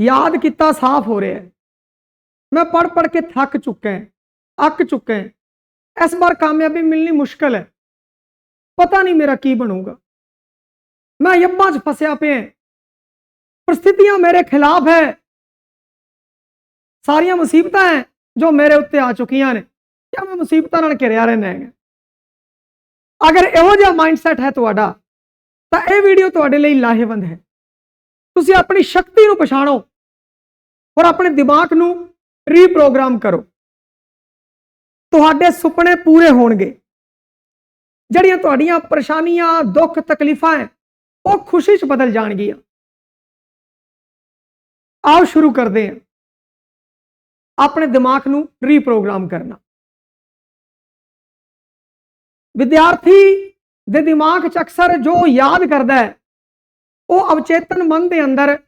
ਯਾਦ ਕੀਤਾ ਸਾਫ਼ ਹੋ ਰਿਹਾ ਹੈ ਮੈਂ ਪੜ ਪੜ ਕੇ ਥੱਕ ਚੁੱਕਾ ਹਾਂ ਅੱਕ ਚੁੱਕਾ ਹਾਂ ਇਸ ਵਾਰ ਕਾਮਯਾਬੀ ਮਿਲਣੀ ਮੁਸ਼ਕਲ ਹੈ ਪਤਾ ਨਹੀਂ ਮੇਰਾ ਕੀ ਬਣੂਗਾ ਮੈਂ ਯੱਬਾਂ 'ਚ ਫਸਿਆ ਪਿਆ ਹਾਂ। ਪ੍ਰਸਥਿਤੀਆਂ ਮੇਰੇ ਖਿਲਾਫ ਹੈ ਸਾਰੀਆਂ ਮੁਸੀਬਤਾਂ ਹੈ ਜੋ ਮੇਰੇ ਉੱਤੇ ਆ ਚੁੱਕੀਆਂ ਨੇ ਕਿਆ ਮੈਂ ਮੁਸੀਬਤਾਂ ਨਾਲ ਘਿਰਿਆ ਰਹਿਣਾ ਹੈਗਾ ਅਗਰ ਇਹੋ ਜਿਹਾ ਮਾਈਂਡਸੈਟ ਹੈ ਤੁਹਾਡਾ ਤਾਂ ਇਹ ਵੀਡੀਓ ਤੁਹਾਡੇ ਲਈ ਲਾਹੇਵੰਦ ਹੈ ਤੁਸੀਂ ਆਪਣੀ ਸ਼ਕਤੀ ਨੂੰ ਪਛਾਣੋ ਔਰ ਆਪਣੇ ਦਿਮਾਗ ਨੂੰ ਰੀਪ੍ਰੋਗਰਾਮ ਕਰੋ। ਤੁਹਾਡੇ ਸੁਪਨੇ ਪੂਰੇ ਹੋਣਗੇ। ਜਿਹੜੀਆਂ ਤੁਹਾਡੀਆਂ ਪਰੇਸ਼ਾਨੀਆਂ, ਦੁੱਖ, ਤਕਲੀਫਾਂ ਹੈ, ਉਹ ਖੁਸ਼ੀ 'ਚ ਬਦਲ ਜਾਣਗੀਆਂ। ਆਓ ਸ਼ੁਰੂ ਕਰਦੇ ਹਾਂ। ਆਪਣੇ ਦਿਮਾਗ ਨੂੰ ਰੀਪ੍ਰੋਗਰਾਮ ਕਰਨਾ। ਵਿਦਿਆਰਥੀ ਦੇ ਦਿਮਾਗ 'ਚ ਅਕਸਰ ਜੋ ਯਾਦ ਕਰਦਾ ਹੈ, ਉਹ ਅਵਚੇਤਨ ਮਨ ਦੇ ਅੰਦਰ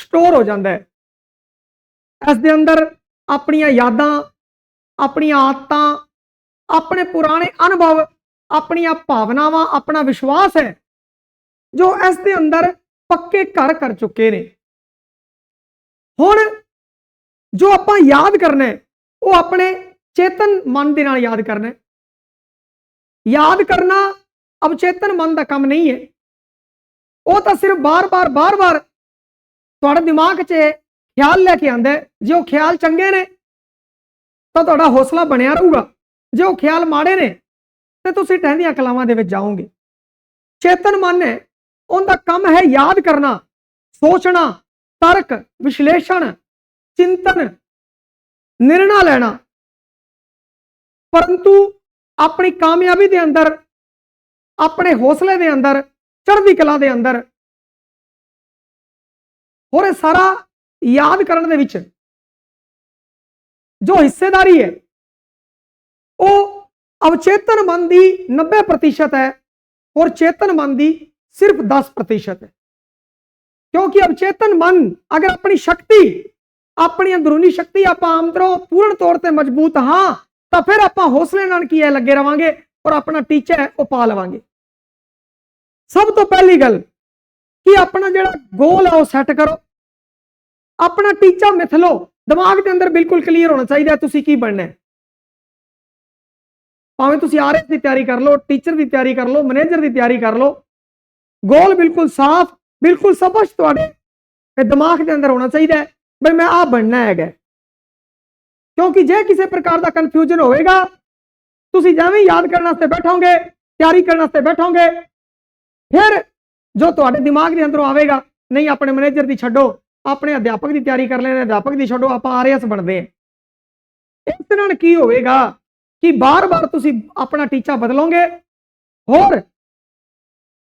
ਸਟੋਰ ਹੋ ਜਾਂਦਾ ਹੈ। ਇਸ ਦੇ ਅੰਦਰ ਆਪਣੀਆਂ ਯਾਦਾਂ, ਆਪਣੀਆਂ ਆਦਤਾਂ, ਆਪਣੇ ਪੁਰਾਣੇ ਅਨੁਭਵ, ਆਪਣੀਆਂ ਭਾਵਨਾਵਾਂ, ਆਪਣਾ ਵਿਸ਼ਵਾਸ ਹੈ, ਜੋ ਇਸ ਦੇ ਅੰਦਰ ਪੱਕੇ ਘਰ ਕਰ ਚੁੱਕੇ ਨੇ। ਹੁਣ ਜੋ ਆਪਾਂ ਯਾਦ ਕਰਨਾ ਹੈ, ਉਹ ਆਪਣੇ ਚੇਤਨ ਮਨ ਦੇ ਨਾਲ ਯਾਦ ਕਰਨਾ ਹੈ। ਯਾਦ ਕਰਨਾ ਅਵਚੇਤਨ ਮਨ ਦਾ ਕੰਮ ਨਹੀਂ ਹੈ। ਉਹ ਤਾਂ ਸਿਰਫ ਬਾਰ-ਬਾਰ ਬਾਰ-ਬਾਰ ਤੁਹਾਡੇ ਦਿਮਾਗ 'ਚ ਖਿਆਲ ਲੈ ਕੇ ਆਂਦਾ ਜੇ ਉਹ ਖਿਆਲ ਚੰਗੇ ਨੇ, ਤਾਂ ਤੁਹਾਡਾ ਹੌਸਲਾ ਬਣਿਆ ਰਹੂਗਾ। ਜੇ ਉਹ ਖਿਆਲ ਮਾੜੇ ਨੇ, ਤੇ ਤੁਸੀਂ ਟਹਿੰਦੀਆਂ ਕਲਾਵਾਂ ਦੇ ਵਿੱਚ ਜਾਓਗੇ। ਚੇਤਨ ਮਨ ਹੈ, ਉਹਦਾ ਕੰਮ ਹੈ ਯਾਦ ਕਰਨਾ, ਸੋਚਣਾ, ਤਰਕ, ਵਿਸ਼ਲੇਸ਼ਣ, ਚਿੰਤਨ, ਨਿਰਣਾ ਲੈਣਾ। ਪਰੰਤੂ ਆਪਣੀ ਕਾਮਯਾਬੀ ਦੇ ਅੰਦਰ, ਆਪਣੇ ਹੌਸਲੇ ਦੇ ਅੰਦਰ, ਚੜ੍ਹਦੀ ਕਲਾ ਦੇ ਅੰਦਰ, ਹੋਰ ਇਹ ਸਾਰਾ ਯਾਦ ਕਰਨ ਦੇ ਵਿੱਚ ਜੋ ਹਿੱਸੇਦਾਰੀ ਹੈ ਉਹ ਅਵਚੇਤਨ ਮਨ ਦੀ 90% ਹੈ ਔਰ ਚੇਤਨ ਮਨ ਦੀ ਸਿਰਫ 10% ਹੈ ਕਿਉਂਕਿ ਅਵਚੇਤਨ ਮਨ ਅਗਰ ਆਪਣੀ ਸ਼ਕਤੀ ਆਪਣੀ ਅੰਦਰੂਨੀ ਸ਼ਕਤੀ ਆਪਾਂ ਆਮਦਰੋਂ ਪੂਰਨ ਤੌਰ ਤੇ ਮਜ਼ਬੂਤ ਹਾਂ ਤਾਂ ਫਿਰ ਆਪਾਂ ਹੌਸਲੇ ਨਾਲ ਕੀ ਹੈ ਲੱਗੇ ਰਵਾਂਗੇ ਔਰ ਆਪਣਾ ਟੀਚਾ ਹੈ ਉਹ ਪਾ ਲਵਾਂਗੇ ਸਭ ਤੋਂ ਪਹਿਲੀ ਗੱਲ ਕਿ ਆਪਣਾ ਜਿਹੜਾ ਗੋਲ ਹੈ ਉਹ ਸੈੱਟ ਕਰੋ ਆਪਣਾ ਟੀਚਾ ਮਿਥ ਲਓ ਦਿਮਾਗ ਦੇ ਅੰਦਰ ਬਿਲਕੁਲ ਕਲੀਅਰ ਹੋਣਾ ਚਾਹੀਦਾ ਹੈ ਤੁਸੀਂ ਕੀ ਬਣਨਾ ਹੈ ਭਾਵੇਂ ਤੁਸੀਂ ਆਰਐਸ ਦੀ ਤਿਆਰੀ ਕਰ ਲਓ ਟੀਚਰ ਦੀ ਤਿਆਰੀ ਕਰ ਲਓ ਮੈਨੇਜਰ ਦੀ ਤਿਆਰੀ ਕਰ ਲਓ ਗੋਲ ਬਿਲਕੁਲ ਸਾਫ਼ ਬਿਲਕੁਲ ਸਪਸ਼ਟ ਤੁਹਾਡੇ ਇਹ ਦਿਮਾਗ ਦੇ ਅੰਦਰ ਹੋਣਾ ਚਾਹੀਦਾ ਹੈ ਬਈ ਮੈਂ ਆ ਬਣਨਾ ਹੈਗਾ ਕਿਉਂਕਿ ਜੇ ਕਿਸੇ ਪ੍ਰਕਾਰ ਦਾ ਕਨਫਿਊਜ਼ਨ ਹੋਵੇਗਾ ਤੁਸੀਂ ਜਿਵੇਂ ਹੀ ਯਾਦ ਕਰਨ ਵਾਸਤੇ ਬੈਠੋਗੇ ਤਿਆਰੀ ਕਰਨ ਵਾਸਤੇ ਬੈਠੋਗੇ ਫਿਰ ਜੋ ਤੁਹਾਡੇ ਦਿਮਾਗ ਦੇ ਅੰਦਰੋਂ ਆਵੇਗਾ ਨਹੀਂ ਆਪਣੇ ਮੈਨੇਜਰ ਦੀ ਛੱਡੋ ਆਪਣੇ ਅਧਿਆਪਕ ਦੀ ਤਿਆਰੀ ਕਰ ਲੈਣੇ ਅਧਿਆਪਕ ਦੀ ਛੱਡੋ, ਆਪਾਂ ਆ ਰਹੇ ਹਸ ਬਣਦੇ ਆ ਇਸ ਨਾਲ ਕੀ ਹੋਵੇਗਾ ਕਿ ਬਾਰ-ਬਾਰ ਤੁਸੀਂ ਆਪਣਾ ਟੀਚਾ ਬਦਲੋਗੇ, ਹੋਰ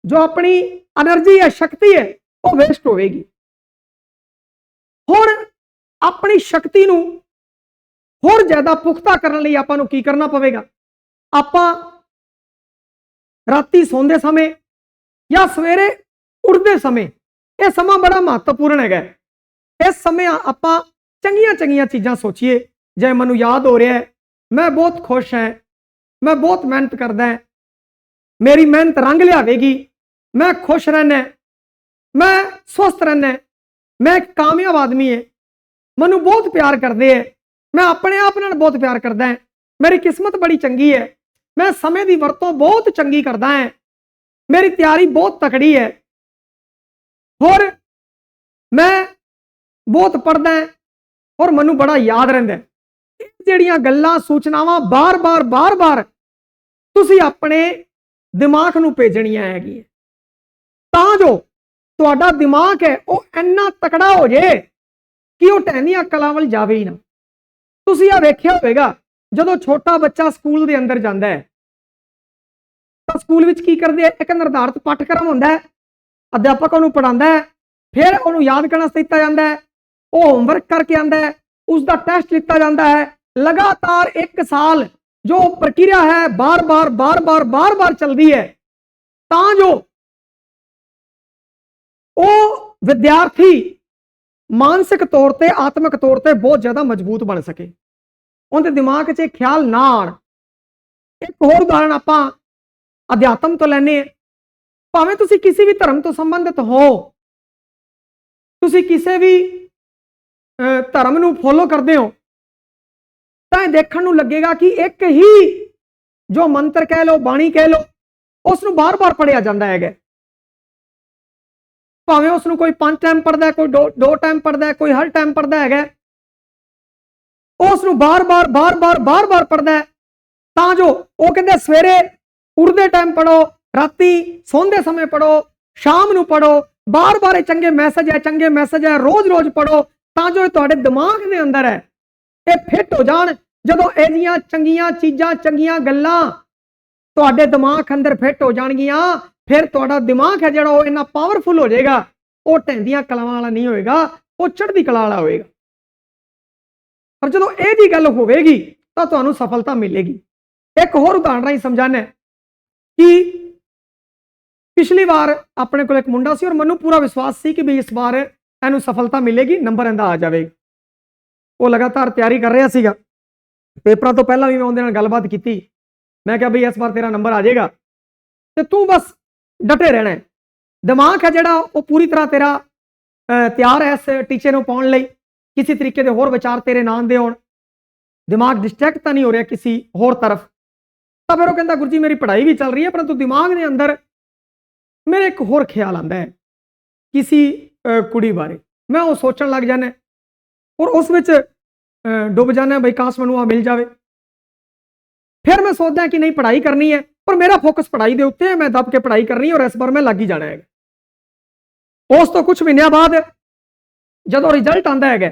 ਜੋ ਆਪਣੀ એનર્ਜੀ ਹੈ, ਸ਼ਕਤੀ ਹੈ, ਉਹ ਵੇਸਟ ਹੋਵੇਗੀ। ਹੋਰ ਆਪਣੀ ਸ਼ਕਤੀ ਨੂੰ ਹੋਰ ਜ਼ਿਆਦਾ ਪੁਖਤਾ ਕਰਨ ਲਈ ਆਪਾਂ ਨੂੰ ਕੀ ਕਰਨਾ ਪਵੇਗਾ? ਆਪਾਂ ਰਾਤੀ ਸੌਂਦੇ ਸਮੇਂ ਜਾਂ ਸਵੇਰੇ ਉੱਠਦੇ ਸਮੇਂ ਇਹ ਸਮਾਂ ਬੜਾ ਮਹੱਤਵਪੂਰਨ ਹੈਗਾ। ਇਸ ਸਮੇਂ ਆਪਾਂ ਚੰਗੀਆਂ ਚੰਗੀਆਂ ਚੀਜ਼ਾਂ ਸੋਚੀਏ। ਜੇ ਮੈਨੂੰ ਯਾਦ ਹੋ ਰਿਹਾ ਹੈ, ਮੈਂ ਬਹੁਤ ਖੁਸ਼ ਹਾਂ, ਮੈਂ ਬਹੁਤ ਮਿਹਨਤ ਕਰਦਾ ਹਾਂ। ਮੇਰੀ ਮਿਹਨਤ ਰੰਗ ਲਿਆਵੇਗੀ। ਮੈਂ ਖੁਸ਼ ਰਹਿਣਾ ਮੈਂ ਸਵਸਥ ਰਹਿਣਾ ਮੈਂ ਇੱਕ ਕਾਮਯਾਬ ਆਦਮੀ ਹਾਂ। ਮੈਨੂੰ ਬਹੁਤ ਪਿਆਰ ਕਰਦੇ ਹੈ। ਮੈਂ ਆਪਣੇ ਆਪ ਨਾਲ ਬਹੁਤ ਪਿਆਰ ਕਰਦਾ ਹਾਂ। ਮੇਰੀ ਕਿਸਮਤ ਬੜੀ ਚੰਗੀ ਹੈ। ਮੈਂ ਸਮੇਂ ਦੀ ਵਰਤੋਂ ਬਹੁਤ ਚੰਗੀ ਕਰਦਾ ਹਾਂ। ਮੇਰੀ ਤਿਆਰੀ ਬਹੁਤ ਤਕੜੀ ਹੈ। ਹੋਰ ਮੈਂ ਬਹੁਤ ਪੜਦਾ ਹਾਂ ਔਰ ਮੈਨੂੰ ਬੜਾ ਯਾਦ ਰਹਿੰਦਾ ਇਹ ਜਿਹੜੀਆਂ ਗੱਲਾਂ, ਸੂਚਨਾਵਾਂ ਬਾਰ-ਬਾਰ ਬਾਰ-ਬਾਰ ਤੁਸੀਂ ਆਪਣੇ ਦਿਮਾਗ ਨੂੰ ਭੇਜਣੀਆਂ ਹੈਗੀਆਂ। ਤਾਂ ਜੋ ਤੁਹਾਡਾ ਦਿਮਾਗ ਹੈ, ਉਹ ਇੰਨਾ ਤਕੜਾ ਹੋ ਜੇ ਕਿ ਉਹ ਟਹਿਨੀਆਂ ਕਲਾਂ ਵੱਲ ਜਾਵੇ ਹੀ ਨਾ। ਤੁਸੀਂ ਆ ਵੇਖਿਆ ਹੋਵੇਗਾ, ਜਦੋਂ ਛੋਟਾ ਬੱਚਾ ਸਕੂਲ ਦੇ ਅੰਦਰ ਜਾਂਦਾ ਹੈ, ਤਾਂ ਸਕੂਲ ਵਿੱਚ ਕੀ ਕਰਦੇ ਆ ਇੱਕ ਨਿਰਧਾਰਤ ਪਾਠਕ੍ਰਮ ਹੁੰਦਾ ਹੈ, ਅਧਿਆਪਕ ਉਹਨੂੰ ਪੜਾਉਂਦਾ ਹੈ, ਫਿਰ ਉਹਨੂੰ ਯਾਦ ਕਰਨਾ ਵਾਸਤੇ ਜਾਂਦਾ ਹੈ ਉਹ ਹੋਮਵਰਕ ਕਰਕੇ ਆਂਦਾ ਹੈ ਉਸ ਦਾ ਟੈਸਟ ਲਿੱਤਾ ਜਾਂਦਾ ਹੈ, ਲਗਾਤਾਰ 1 ਸਾਲ ਜੋ ਪ੍ਰਕਿਰਿਆ ਹੈ ਬਾਰ-ਬਾਰ ਬਾਰ-ਬਾਰ ਬਾਰ-ਬਾਰ ਚੱਲਦੀ ਹੈ, ਤਾਂ ਜੋ ਉਹ ਵਿਦਿਆਰਥੀ ਮਾਨਸਿਕ ਤੌਰ ਤੇ, ਆਤਮਿਕ ਤੌਰ ਤੇ ਬਹੁਤ ਜ਼ਿਆਦਾ ਮਜ਼ਬੂਤ ਬਣ ਸਕੇ। ਉਹਦੇ ਦਿਮਾਗ 'ਚ ਇਹ ਖਿਆਲ ਨਾ ਆਣ। ਇੱਕ ਹੋਰ ਉਦਾਹਰਣ ਆਪਾਂ ਅਧਿਆਤਮ ਤੋਂ ਲੈਨੇ ਆ ਭਾਵੇਂ ਤੁਸੀਂ ਕਿਸੇ ਵੀ ਧਰਮ ਤੋਂ ਸੰਬੰਧਿਤ ਹੋ, ਤੁਸੀਂ ਕਿਸੇ ਵੀ ਧਰਮ ਨੂੰ ਫੋਲੋ ਕਰਦੇ ਹੋ, ਤਾਂ ਇਹ ਦੇਖਣ ਨੂੰ ਲੱਗੇਗਾ ਕਿ ਇੱਕ ਹੀ ਜੋ ਮੰਤਰ ਕਹਿ ਲਓ, ਬਾਣੀ ਕਹਿ ਲਓ ਉਸ ਨੂੰ ਬਾਰ-ਬਾਰ ਪੜਿਆ ਜਾਂਦਾ ਹੈਗਾ। ਭਾਵੇਂ ਉਸ ਨੂੰ ਕੋਈ ਪੰਜ ਟਾਈਮ ਪੜਦਾ ਕੋਈ ਦੋ ਦੋ ਟਾਈਮ ਪੜਦਾ ਕੋਈ ਹਰ ਟਾਈਮ ਪੜਦਾ ਹੈਗਾ। ਉਸ ਨੂੰ ਬਾਰ-ਬਾਰ ਬਾਰ-ਬਾਰ ਬਾਰ-ਬਾਰ ਪੜਦਾ ਤਾਂ ਜੋ ਉਹ ਕਹਿੰਦੇ ਸਵੇਰੇ ਉੱਠਦੇ ਟਾਈਮ ਪੜੋ ਰਾਤੀ ਸੌਂਦੇ ਸਮੇਂ ਪੜੋ ਸ਼ਾਮ ਨੂੰ ਪੜੋ ਬਾਰ-ਬਾਰ ਇਹ ਚੰਗੇ ਮੈਸੇਜ ਹੈ, ਚੰਗੇ ਮੈਸੇਜ ਹੈ, ਰੋਜ਼-ਰੋਜ਼ ਪੜੋ ਤਾਂ ਜੋ ਇਹ ਤੁਹਾਡੇ ਦਿਮਾਗ ਦੇ ਅੰਦਰ ਹੈ, ਇਹ ਫਿੱਟ ਹੋ ਜਾਣ। ਜਦੋਂ ਇਹਦੀਆਂ ਚੰਗੀਆਂ ਚੀਜ਼ਾਂ, ਚੰਗੀਆਂ ਗੱਲਾਂ ਤੁਹਾਡੇ ਦਿਮਾਗ ਅੰਦਰ ਫਿੱਟ ਹੋ ਜਾਣਗੀਆਂ, ਫਿਰ ਤੁਹਾਡਾ ਦਿਮਾਗ ਹੈ ਜਿਹੜਾ ਉਹ ਇੰਨਾ ਪਾਵਰਫੁਲ ਹੋ ਜਾਏਗਾ। ਉਹ ਢੈਂਦੀਆਂ ਕਲਾਵਾਂ ਵਾਲਾ ਨਹੀਂ ਹੋਏਗਾ, ਉਹ ਚੜ੍ਹਦੀ ਕਲਾ ਵਾਲਾ ਹੋਏਗਾ। ਪਰ ਜਦੋਂ ਇਹ ਜੀ ਗੱਲ ਹੋਵੇਗੀ, ਤਾਂ ਤੁਹਾਨੂੰ ਸਫਲਤਾ ਮਿਲੇਗੀ। ਇੱਕ ਹੋਰ ਉਦਾਹਰਣ ਰਾਹੀਂ ਸਮਝਾਣਾ ਕਿ ਪਿਛਲੀ ਵਾਰ ਆਪਣੇ ਕੋਲ ਇੱਕ ਮੁੰਡਾ ਸੀ ਔਰ ਮੈਨੂੰ ਪੂਰਾ ਵਿਸ਼ਵਾਸ ਸੀ ਕਿ ਵੀ ਇਸ ਵਾਰ ਇਹਨੂੰ ਸਫਲਤਾ ਮਿਲੇਗੀ, ਨੰਬਰ ਇਹਦਾ ਆ ਜਾਵੇਗਾ। ਉਹ ਲਗਾਤਾਰ ਤਿਆਰੀ ਕਰ ਰਿਹਾ ਸੀਗਾ। ਪੇਪਰਾਂ ਤੋਂ ਪਹਿਲਾਂ ਵੀ ਮੈਂ ਉਹਦੇ ਨਾਲ ਗੱਲਬਾਤ ਕੀਤੀ। ਮੈਂ ਕਿਹਾ, ਬਈ, ਇਸ ਵਾਰ ਤੇਰਾ ਨੰਬਰ ਆ ਜਾਏਗਾ। ਤੇ ਤੂੰ ਬਸ ਡਟੇ ਰਹਿਣਾ ਹੈ। ਦਿਮਾਗ ਹੈ ਜਿਹੜਾ, ਉਹ ਪੂਰੀ ਤਰ੍ਹਾਂ ਤੇਰਾ ਤਿਆਰ ਹੈ ਇਸ ਟੀਚੇ ਨੂੰ ਪਾਉਣ ਲਈ। ਕਿਸੇ ਤਰੀਕੇ ਦੇ ਹੋਰ ਵਿਚਾਰ ਤੇਰੇ ਨਾਂ ਦੇ ਹੋਣ। ਦਿਮਾਗ ਡਿਸਟਰੈਕਟ ਤਾਂ ਨਹੀਂ ਹੋ ਰਿਹਾ ਕਿਸੇ ਹੋਰ ਤਰਫ। ਤਾਂ ਫਿਰ ਉਹ ਕਹਿੰਦਾ, ਗੁਰਜੀ, ਮੇਰੀ ਪੜ੍ਹਾਈ ਵੀ ਚੱਲ ਰਹੀ ਹੈ, ਪਰੰਤੂ ਦਿਮਾਗ ਦੇ ਅੰਦਰ ਮੇਰੇ ਇੱਕ ਹੋਰ ਖਿਆਲ ਆਂਦਾ ਹੈ। ਕਿਸੇ ਕੁੜੀ ਬਾਰੇ। ਮੈਂ ਉਹ ਸੋਚਣ ਲੱਗ ਜਾਂਦਾ ਔਰ ਉਸ ਵਿੱਚ ਡੁੱਬ ਜਾਂਦਾ ਬਈ ਕਾਸ਼ ਮੈਨੂੰ ਆ ਮਿਲ ਜਾਵੇ। ਫਿਰ ਮੈਂ ਸੋਚਦਾ ਕਿ ਨਹੀਂ, ਪੜ੍ਹਾਈ ਕਰਨੀ ਹੈ ਪਰ ਮੇਰਾ ਫੋਕਸ ਪੜ੍ਹਾਈ ਦੇ ਉੱਤੇ ਹੈ, ਮੈਂ ਦੱਬ ਕੇ ਪੜ੍ਹਾਈ ਕਰਨੀ ਔਰ ਇਸ ਵਾਰ ਮੈਂ ਲੱਗ ਹੀ ਜਾਣਾ ਹੈਗਾ। ਉਸ ਤੋਂ ਕੁਝ ਮਹੀਨਿਆਂ ਬਾਅਦ ਜਦੋਂ ਰਿਜ਼ਲਟ ਆਂਦਾ ਹੈਗਾ,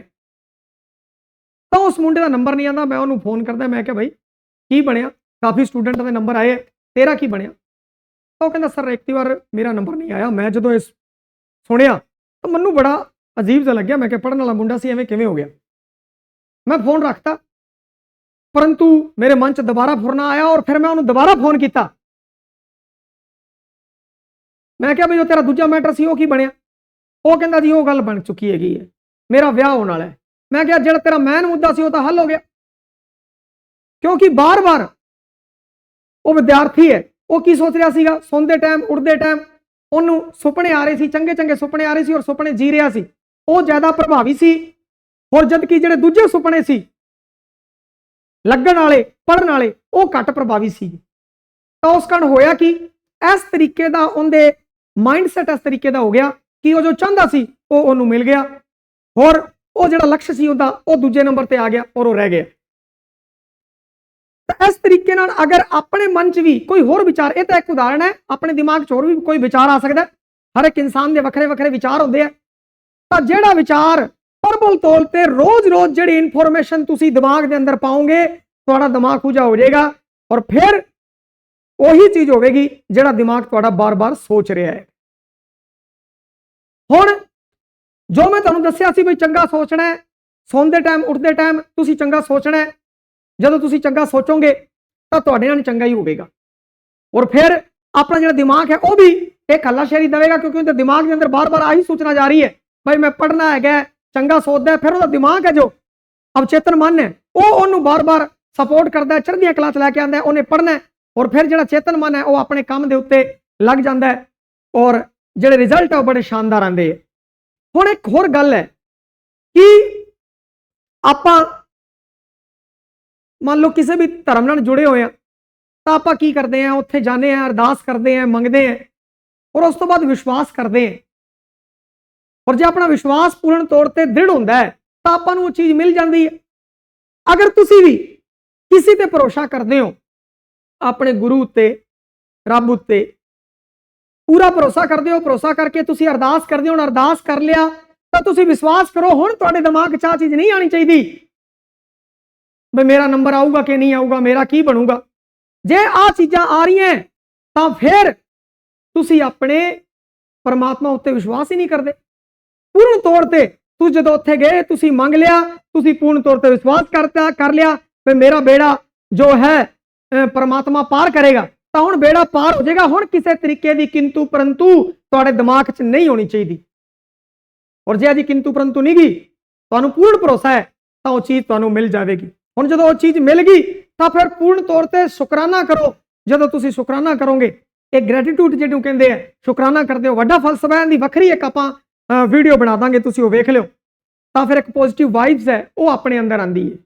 ਤਾਂ ਉਸ ਮੁੰਡੇ ਦਾ ਨੰਬਰ ਨਹੀਂ ਆਂਦਾ ਮੈਂ ਉਹਨੂੰ ਫੋਨ ਕਰਦਾ, ਮੈਂ ਕਿਹਾ ਭਾਈ ਕੀ ਬਣਿਆ? ਕਾਫੀ ਸਟੂਡੈਂਟਾਂ ਦੇ ਨੰਬਰ ਆਏ, ਤੇਰਾ ਕੀ ਬਣਿਆ? ਤਾਂ ਉਹ ਕਹਿੰਦਾ, ਸਰ, ਇੱਕ ਵਾਰ ਮੇਰਾ ਨੰਬਰ ਨਹੀਂ ਆਇਆ। ਮੈਂ ਜਦੋਂ ਇਸ ਸੁਣਿਆ ਤਾਂ ਮੈਨੂੰ ਬੜਾ ਅਜੀਬ ਜਿਹਾ ਲੱਗਿਆ। ਮੈਂ ਕਿਹਾ ਪੜਨ ਵਾਲਾ ਮੁੰਡਾ ਸੀ, ਐਵੇਂ ਕਿਵੇਂ ਹੋ ਗਿਆ? ਮੈਂ ਫੋਨ ਰੱਖਤਾ। ਪਰੰਤੂ ਮੇਰੇ ਮਨ 'ਚ ਦੁਬਾਰਾ ਫੁਰਨਾ ਆਇਆ ਔਰ ਫਿਰ ਮੈਂ ਉਹਨੂੰ ਦੁਬਾਰਾ ਫੋਨ ਕੀਤਾ। ਮੈਂ ਕਿਹਾ, ਵੀ ਜੋ ਤੇਰਾ ਦੂਜਾ ਮੈਟਰ ਸੀ, ਉਹ ਕੀ ਬਣਿਆ? ਉਹ ਕਹਿੰਦਾ, ਜੀ, ਉਹ ਗੱਲ ਬਣ ਚੁੱਕੀ ਹੈਗੀ ਹੈ। ਮੇਰਾ ਵਿਆਹ ਹੋਣ ਵਾਲਾ ਹੈ। ਮੈਂ ਕਿਹਾ, ਜਿਹੜਾ ਤੇਰਾ ਮੈਨ ਮੁੱਦਾ ਸੀ, ਉਹ ਤਾਂ ਹੱਲ ਹੋ ਗਿਆ। ਕਿਉਂਕਿ ਬਾਰ-ਬਾਰ ਉਹ ਵਿਦਿਆਰਥੀ ਹੈ। ਉਹ ਕੀ ਸੋਚ ਰਿਹਾ ਸੀਗਾ? ਸੌਂਦੇ ਟਾਈਮ ਉੱਠਦੇ ਟਾਈਮ ਉਹਨੂੰ ਸੁਪਨੇ ਆ ਰਹੇ ਸੀ, ਚੰਗੇ ਚੰਗੇ ਸੁਪਨੇ ਆ ਰਹੇ ਸੀ ਔਰ ਸੁਪਨੇ ਜੀ ਰਿਹਾ ਸੀ। ਉਹ ਜ਼ਿਆਦਾ ਪ੍ਰਭਾਵੀ ਸੀ। ਔਰ ਜਦ ਕਿ ਜਿਹੜੇ ਦੂਜੇ ਸੁਪਨੇ ਸੀ, ਲੱਗਣ ਵਾਲੇ ਪੜਨ ਵਾਲੇ, ਉਹ ਘੱਟ ਪ੍ਰਭਾਵੀ ਸੀ। ਤਾਂ ਉਸ ਕਾਰਨ ਹੋਇਆ ਕਿ ਇਸ ਤਰੀਕੇ ਦਾ ਉਹਦੇ ਮਾਈਂਡਸੈਟ ਇਸ ਤਰੀਕੇ ਦਾ ਹੋ ਗਿਆ ਕਿ ਉਹ ਜੋ ਚਾਹੁੰਦਾ ਸੀ, ਉਹ ਉਹਨੂੰ ਮਿਲ ਗਿਆ। ਔਰ ਉਹ ਜਿਹੜਾ ਲਕਸ਼ ਸੀ ਉਹਦਾ, ਉਹ ਦੂਜੇ ਨੰਬਰ ਤੇ ਆ ਗਿਆ ਔਰ ਉਹ ਰਹਿ ਗਿਆ। ਤਾਂ ਇਸ ਤਰੀਕੇ ਨਾਲ ਅਗਰ ਆਪਣੇ ਮਨ 'ਚ ਵੀ ਕੋਈ ਹੋਰ ਵਿਚਾਰ, ਇਹ ਤਾਂ ਇੱਕ ਉਦਾਹਰਣ ਹੈ, ਆਪਣੇ ਦਿਮਾਗ 'ਚ ਹੋਰ ਵੀ ਕੋਈ ਵਿਚਾਰ ਆ ਸਕਦਾ ਹਰ ਇੱਕ ਇਨਸਾਨ ਦੇ ਵੱਖਰੇ ਵੱਖਰੇ ਵਿਚਾਰ ਹੁੰਦੇ ਆ। ਤਾਂ ਜਿਹੜਾ ਵਿਚਾਰ ਪਰਬਲ ਤੌਰ ਤੇ ਰੋਜ਼-ਰੋਜ਼ ਜਿਹੜੀ ਇਨਫੋਰਮੇਸ਼ਨ ਤੁਸੀਂ ਦਿਮਾਗ ਦੇ ਅੰਦਰ ਪਾਓਗੇ, ਤੁਹਾਡਾ ਦਿਮਾਗ ਖੁਜਾ ਹੋ ਜਾਏਗਾ ਔਰ ਫਿਰ ਉਹੀ ਚੀਜ਼ ਹੋਵੇਗੀ ਜਿਹੜਾ ਦਿਮਾਗ ਤੁਹਾਡਾ ਬਾਰ-ਬਾਰ ਸੋਚ ਰਿਹਾ ਹੈ। ਹੁਣ ਜੋ ਮੈਂ ਤੁਹਾਨੂੰ ਦੱਸਿਆ ਸੀ ਵੀ ਚੰਗਾ ਸੋਚਣਾ ਹੈ, ਸੌਂਦੇ ਟਾਈਮ ਉੱਠਦੇ ਟਾਈਮ ਤੁਸੀਂ ਚੰਗਾ ਸੋਚਣਾ ਹੈ ਜਦੋਂ ਤੁਸੀਂ ਚੰਗਾ ਸੋਚੋਗੇ ਤਾਂ ਤੁਹਾਡੇ ਨਾਲ ਚੰਗਾ ਹੀ ਹੋਵੇਗਾ। ਔਰ ਫਿਰ ਆਪਣਾ ਜਿਹੜਾ ਦਿਮਾਗ ਹੈ ਉਹ ਵੀ ਇੱਕ ਹੱਲਾਸ਼ੇਰੀ ਦੇਵੇਗਾ ਕਿਉਂਕਿ ਉਹਦੇ ਦਿਮਾਗ ਦੇ ਅੰਦਰ ਬਾਰ-ਬਾਰ ਆਹੀ ਸੋਚਣਾ ਜਾ ਰਹੀ ਹੈ ਭਾਈ ਮੈਂ ਪੜ੍ਹਨਾ ਹੈਗਾ, ਚੰਗਾ ਸੋਚਦਾ, ਫਿਰ ਉਹਦਾ ਦਿਮਾਗ ਹੈ ਜੋ ਅਵਚੇਤਨ ਮਨ ਹੈ, ਉਹ ਉਹਨੂੰ ਬਾਰ-ਬਾਰ ਸਪੋਰਟ ਕਰਦਾ, ਚੜ੍ਹਦੀਆਂ ਕਲਾ ਚ ਲੈ ਕੇ ਆਉਂਦਾ, ਉਹਨੇ ਪੜ੍ਹਨਾ ਔਰ ਫਿਰ ਜਿਹੜਾ ਚੇਤਨ ਮਨ ਹੈ ਉਹ ਆਪਣੇ ਕੰਮ ਦੇ ਉੱਤੇ ਲੱਗ ਜਾਂਦਾ ਔਰ ਜਿਹੜੇ ਰਿਜ਼ਲਟ ਆ ਉਹ ਬੜੇ ਸ਼ਾਨਦਾਰ ਆਉਂਦੇ ਹੈ। ਹੁਣ ਇੱਕ ਹੋਰ ਗੱਲ ਹੈ ਕਿ ਆਪਾਂ ਮੰਨ ਲਓ ਕਿਸੇ ਵੀ ਧਰਮ ਨਾਲ ਜੁੜੇ ਹੋਏ ਆ, ਤਾਂ ਆਪਾਂ ਕੀ ਕਰਦੇ ਆ, ਉੱਥੇ ਜਾਂਦੇ ਆ, ਅਰਦਾਸ ਕਰਦੇ ਆ, ਮੰਗਦੇ ਆ, ਔਰ ਉਸ ਤੋਂ ਬਾਅਦ ਵਿਸ਼ਵਾਸ ਕਰਦੇ ਆ। ਔਰ ਜੇ ਆਪਣਾ ਵਿਸ਼ਵਾਸ ਪੂਰਨ ਤੌਰ ਤੇ ਦ੍ਰਿੜ ਹੁੰਦਾ ਹੈ, ਤਾਂ ਆਪਾਂ ਨੂੰ ਉਹ ਚੀਜ਼ ਮਿਲ ਜਾਂਦੀ ਹੈ। ਅਗਰ ਤੁਸੀਂ ਵੀ ਕਿਸੇ ਤੇ ਭਰੋਸਾ ਕਰਦੇ ਹੋ, ਆਪਣੇ ਗੁਰੂ ਉੱਤੇ, ਰੱਬ ਉੱਤੇ, ਪੂਰਾ ਭਰੋਸਾ ਕਰਦੇ ਹੋ, ਭਰੋਸਾ ਕਰਕੇ ਤੁਸੀਂ ਅਰਦਾਸ ਕਰਦੇ ਹੋ, ਹੁਣ ਅਰਦਾਸ ਕਰ ਲਿਆ, ਤਾਂ ਤੁਸੀਂ ਵਿਸ਼ਵਾਸ ਕਰੋ, ਹੁਣ ਤੁਹਾਡੇ ਦਿਮਾਗ 'ਚ ਆ ਚੀਜ਼ ਨਹੀਂ ਆਣੀ ਚਾਹੀਦੀ। ਵੀ ਮੇਰਾ ਨੰਬਰ ਆਊਗਾ ਕਿ ਨਹੀਂ ਆਊਗਾ, ਮੇਰਾ ਕੀ ਬਣੂਗਾ? ਜੇ ਆ ਚੀਜ਼ਾਂ ਆ ਰਹੀਆਂ, ਤਾਂ ਫਿਰ ਤੁਸੀਂ ਆਪਣੇ ਪਰਮਾਤਮਾ ਉੱਤੇ ਵਿਸ਼ਵਾਸ ਹੀ ਨਹੀਂ ਕਰਦੇ। ਪੂਰਨ ਤੌਰ ਤੇ ਤੁਸੀਂ ਜਦੋਂ ਉੱਥੇ ਗਏ, ਤੁਸੀਂ ਮੰਗ ਲਿਆ, ਤੁਸੀਂ ਪੂਰਨ ਤੌਰ ਤੇ ਵਿਸ਼ਵਾਸ ਕਰਤਾ, ਕਰ ਲਿਆ ਵੀ ਮੇਰਾ ਬੇੜਾ ਜੋ ਹੈ ਪਰਮਾਤਮਾ ਪਾਰ ਕਰੇਗਾ, ਤਾਂ ਹੁਣ ਬੇੜਾ ਪਾਰ ਹੋ ਜਾਏਗਾ, ਹੁਣ ਕਿਸੇ ਤਰੀਕੇ ਦੀ ਕਿੰਤੂ ਪਰੰਤੂ ਤੁਹਾਡੇ ਦਿਮਾਗ 'ਚ ਨਹੀਂ ਹੋਣੀ ਚਾਹੀਦੀ। ਔਰ ਜੇ ਅਜੀ ਕਿੰਤੂ ਪਰੰਤੂ ਨਹੀਂ ਗਈ, ਤੁਹਾਨੂੰ ਪੂਰਨ ਭਰੋਸਾ ਹੈ, ਤਾਂ ਉਹ ਚੀਜ਼ ਤੁਹਾਨੂੰ ਮਿਲ ਜਾਵੇਗੀ। ਹੁਣ ਜਦੋਂ ਉਹ ਚੀਜ਼ ਮਿਲ ਗਈ, ਤਾਂ ਫਿਰ ਪੂਰਨ ਤੌਰ ਤੇ ਸ਼ੁਕਰਾਨਾ ਕਰੋ। ਜਦੋਂ ਤੁਸੀਂ ਸ਼ੁਕਰਾਨਾ ਕਰੋਗੇ, ਇਹ ਗ੍ਰੈਟੀਟਿਊਡ ਜਿਹਨੂੰ ਕਹਿੰਦੇ ਆ, ਸ਼ੁਕਰਾਨਾ ਕਰਦੇ ਹੋ, ਵੱਡਾ ਫਲਸਫਾ ਹੈ ਦੀ ਵੱਖਰੀ ਇੱਕ ਆਪਾਂ ਵੀਡੀਓ ਬਣਾ ਦਾਂਗੇ, ਤੁਸੀਂ ਉਹ ਵੇਖ ਲਿਓ। ਤਾਂ ਫਿਰ ਇੱਕ ਪੋਜ਼ਿਟਿਵ ਵਾਈਬਸ ਹੈ, ਉਹ ਆਪਣੇ ਅੰਦਰ ਆਂਦੀ ਹੈ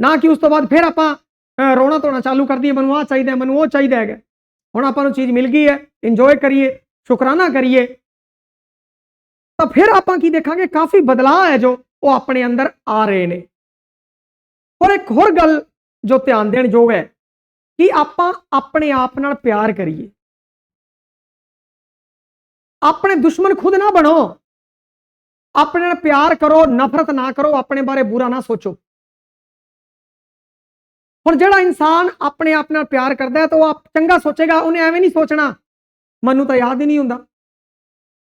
ਨਾ ਕਿ ਉਸ ਤੋਂ ਬਾਅਦ ਫਿਰ ਆਪਾਂ ਰੋਣਾ ਧੋਣਾ ਚਾਲੂ ਕਰ ਦਈਏ, ਮੈਨੂੰ ਆਹ ਚਾਹੀਦਾ, ਮੈਨੂੰ ਉਹ ਚਾਹੀਦਾ ਹੈਗਾ। ਹੁਣ ਆਪਾਂ ਨੂੰ ਚੀਜ਼ ਮਿਲ ਗਈ ਹੈ ਇੰਜੋਏ ਕਰੀਏ, ਸ਼ੁਕਰਾਨਾ ਕਰੀਏ। ਤਾਂ ਫਿਰ ਆਪਾਂ ਕੀ ਦੇਖਾਂਗੇ, ਕਾਫੀ ਬਦਲਾਅ ਹੈ ਜੋ ਉਹ ਆਪਣੇ ਅੰਦਰ ਆ ਰਹੇ ਨੇ। ਔਰ ਇੱਕ ਹੋਰ ਗੱਲ ਜੋ ਧਿਆਨ ਦੇਣ ਯੋਗ ਹੈ ਕਿ ਆਪਾਂ ਆਪਣੇ ਆਪ ਨਾਲ ਪਿਆਰ ਕਰੀਏ। ਆਪਣੇ ਦੁਸ਼ਮਣ ਖੁਦ ਨਾ ਬਣੋ। ਆਪਣੇ ਨਾਲ ਪਿਆਰ ਕਰੋ, ਨਫ਼ਰਤ ਨਾ ਕਰੋ, ਆਪਣੇ ਬਾਰੇ ਬੁਰਾ ਨਾ ਸੋਚੋ। ਹੁਣ ਜਿਹੜਾ ਇਨਸਾਨ ਆਪਣੇ ਆਪ ਨਾਲ ਪਿਆਰ ਕਰਦਾ ਹੈ ਤਾਂ ਉਹ ਆਪ ਚੰਗਾ ਸੋਚੇਗਾ, ਉਹਨੇ ਐਵੇਂ ਨਹੀਂ ਸੋਚਣਾ। ਮੈਨੂੰ ਤਾਂ ਯਾਦ ਹੀ ਨਹੀਂ ਹੁੰਦਾ।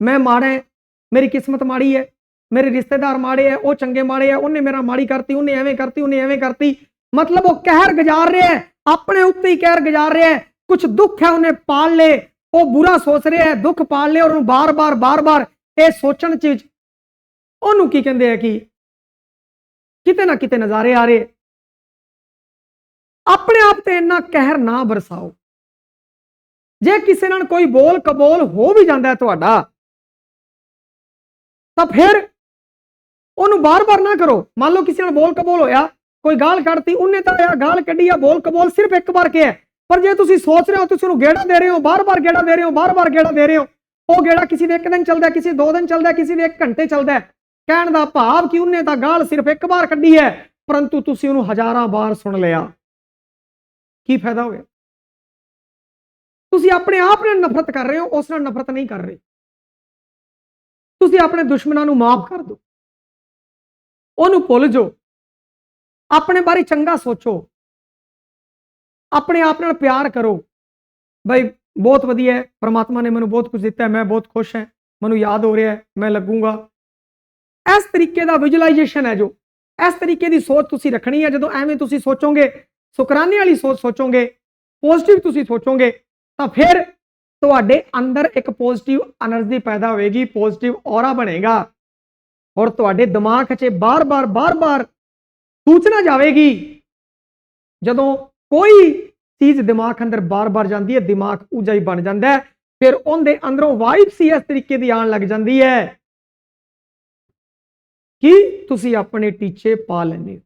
ਮੈਂ ਮਾੜਾ ਹੈ, ਮੇਰੀ ਕਿਸਮਤ ਮਾੜੀ ਹੈ। ਮੇਰੇ ਰਿਸ਼ਤੇਦਾਰ ਮਾੜੇ ਹੈ ਉਹ ਚੰਗੇ ਮਾੜੇ ਹੈ ਉਹਨੇ ਮੇਰਾ ਮਾੜੀ ਕਰਤੀ, ਉਹਨੇ ਐਵੇਂ ਕਰਤੀ, ਉਹਨੇ ਐਵੇਂ ਕਰਤੀ। ਮਤਲਬ ਉਹ ਕਹਿਰ ਗੁਜ਼ਾਰ ਰਿਹਾ ਹੈ ਆਪਣੇ ਉੱਤੇ ਹੀ ਕਹਿਰ ਗੁਜ਼ਾਰ ਰਿਹਾ ਹੈ ਕੁਝ ਦੁੱਖ ਹੈ ਉਹਨੇ ਪਾਲ ਲੇ ਉਹ ਬੁਰਾ ਸੋਚ ਰਿਹਾ ਹੈ ਦੁੱਖ ਪਾਲ ਲੇ ਔਰ ਉਹਨੂੰ ਬਾਰ-ਬਾਰ ਬਾਰ-ਬਾਰ ਇਹ ਸੋਚਣ ਚ ਉਹਨੂੰ ਕੀ ਕਹਿੰਦੇ ਆ ਕਿ ਕਿਤੇ ਨਾ ਕਿਤੇ ਨਜ਼ਾਰੇ ਆ ਰਹੇ। ਆਪਣੇ ਆਪ ਤੇ ਇੰਨਾ ਕਹਿਰ ਨਾ ਬਰਸਾਓ। ਜੇ ਕਿਸੇ ਨਾਲ ਕੋਈ ਬੋਲ ਕਬੋਲ ਹੋ ਵੀ ਜਾਂਦਾ ਹੈ ਤੁਹਾਡਾ, ਤਾਂ ਫਿਰ ਉਹਨੂੰ ਬਾਰ-ਬਾਰ ਨਾ ਕਰੋ। ਮੰਨ ਲਓ ਕਿਸੇ ਨਾਲ ਬੋਲ ਕਬੋਲ ਹੋਇਆ, ਕੋਈ ਗਾਲ ਕੱਢਤੀ, ਉਹਨੇ ਤਾਂ ਇਹ ਗਾਲ ਕੱਢੀ ਆ, ਬੋਲ ਕਬੋਲ ਸਿਰਫ ਇੱਕ ਵਾਰ ਕਿਹਾ ਪਰ ਜੇ ਤੁਸੀਂ ਸੋਚ ਰਹੇ ਹੋ, ਤੁਸੀਂ ਉਹਨੂੰ ਗੇੜਾ ਦੇ ਰਹੇ ਹੋ ਬਾਰ-ਬਾਰ ਗੇੜਾ ਦੇ ਰਹੇ ਹੋ ਬਾਰ-ਬਾਰ ਗੇੜਾ ਦੇ ਰਹੇ ਹੋ, ਉਹ ਗੇੜਾ ਕਿਸੇ ਦੇ ਇੱਕ ਦਿਨ ਚੱਲਦਾ, ਕਿਸੇ ਦੋ ਦਿਨ ਚੱਲਦਾ, ਕਿਸੇ ਦੇ ਇੱਕ ਘੰਟੇ ਚੱਲਦਾ ਕਹਿਣ ਦਾ ਭਾਵ ਕਿ ਉਹਨੇ ਤਾਂ ਗਾਲ ਸਿਰਫ ਇੱਕ ਵਾਰ ਕੱਢੀ ਹੈ, ਪਰੰਤੂ ਤੁਸੀਂ ਉਹਨੂੰ ਹਜ਼ਾਰਾਂ ਵਾਰ ਸੁਣ ਲਿਆ। ਕੀ ਫਾਇਦਾ ਹੋ ਗਿਆ? ਤੁਸੀਂ ਆਪਣੇ ਆਪ ਨਾਲ ਨਫ਼ਰਤ ਕਰ ਰਹੇ ਹੋ, ਉਸ ਨਾਲ ਨਫ਼ਰਤ ਨਹੀਂ ਕਰ ਰਹੇ। ਤੁਸੀਂ ਆਪਣੇ ਦੁਸ਼ਮਣਾਂ ਨੂੰ ਮਾਫ ਕਰ ਦਿਓ। ਉਹਨੂੰ ਭੁੱਲ ਜਾਓ। ਆਪਣੇ ਬਾਰੇ ਚੰਗਾ ਸੋਚੋ। ਆਪਣੇ ਆਪ ਨਾਲ ਪਿਆਰ ਕਰੋ। ਭਾਈ ਬਹੁਤ ਵਧੀਆ ਹੈ, ਪ੍ਰਮਾਤਮਾ ਨੇ ਮੈਨੂੰ ਬਹੁਤ ਕੁਝ ਦਿੱਤਾ ਮੈਂ ਬਹੁਤ ਖੁਸ਼ ਹਾਂ, ਮੈਨੂੰ ਯਾਦ ਹੋ ਰਿਹਾ ਮੈਂ ਲੱਗੂਗਾ। ਇਸ ਤਰੀਕੇ ਦਾ ਵਿਜ਼ੁਅਲਾਈਜੇਸ਼ਨ ਹੈ ਜੋ। ਇਸ ਤਰੀਕੇ ਦੀ ਸੋਚ ਤੁਸੀਂ ਰੱਖਣੀ ਹੈ, ਜਦੋਂ ਐਵੇਂ ਤੁਸੀਂ ਸੋਚੋਗੇ, ਸੁਕਰਾਨੇ ਵਾਲੀ ਸੋਚ ਸੋਚੋਗੇ ਪੋਜ਼ਿਟਿਵ ਤੁਸੀਂ ਸੋਚੋਗੇ, ਤਾਂ ਫਿਰ ਤੁਹਾਡੇ ਅੰਦਰ ਇੱਕ ਪੋਜ਼ਿਟਿਵ એનર્ਜੀ ਪੈਦਾ ਹੋਵੇਗੀ ਪੋਜ਼ਿਟਿਵ ਔਰਾ ਬਣੇਗਾ। ਔਰ ਤੁਹਾਡੇ ਦਿਮਾਗ 'ਚ ਬਾਰ-ਬਾਰ ਬਾਰ-ਬਾਰ ਸੂਚਨਾ ਜਾਵੇਗੀ। ਜਦੋਂ ਕੋਈ ਚੀਜ਼ ਦਿਮਾਗ ਅੰਦਰ ਬਾਰ-ਬਾਰ ਜਾਂਦੀ ਹੈ, ਦਿਮਾਗ ਉਜਾ ਹੀ ਬਣ ਜਾਂਦਾ ਹੈ। ਫਿਰ ਉਹਦੇ ਅੰਦਰੋਂ ਵਾਈਬਸ ਹੀ ਇਸ ਤਰੀਕੇ ਦੀ ਆਉਣ ਲੱਗ ਜਾਂਦੀ ਹੈ ਕਿ ਤੁਸੀਂ ਆਪਣੇ ਟੀਚੇ ਪਾ ਲੈਂਦੇ ਹੋ।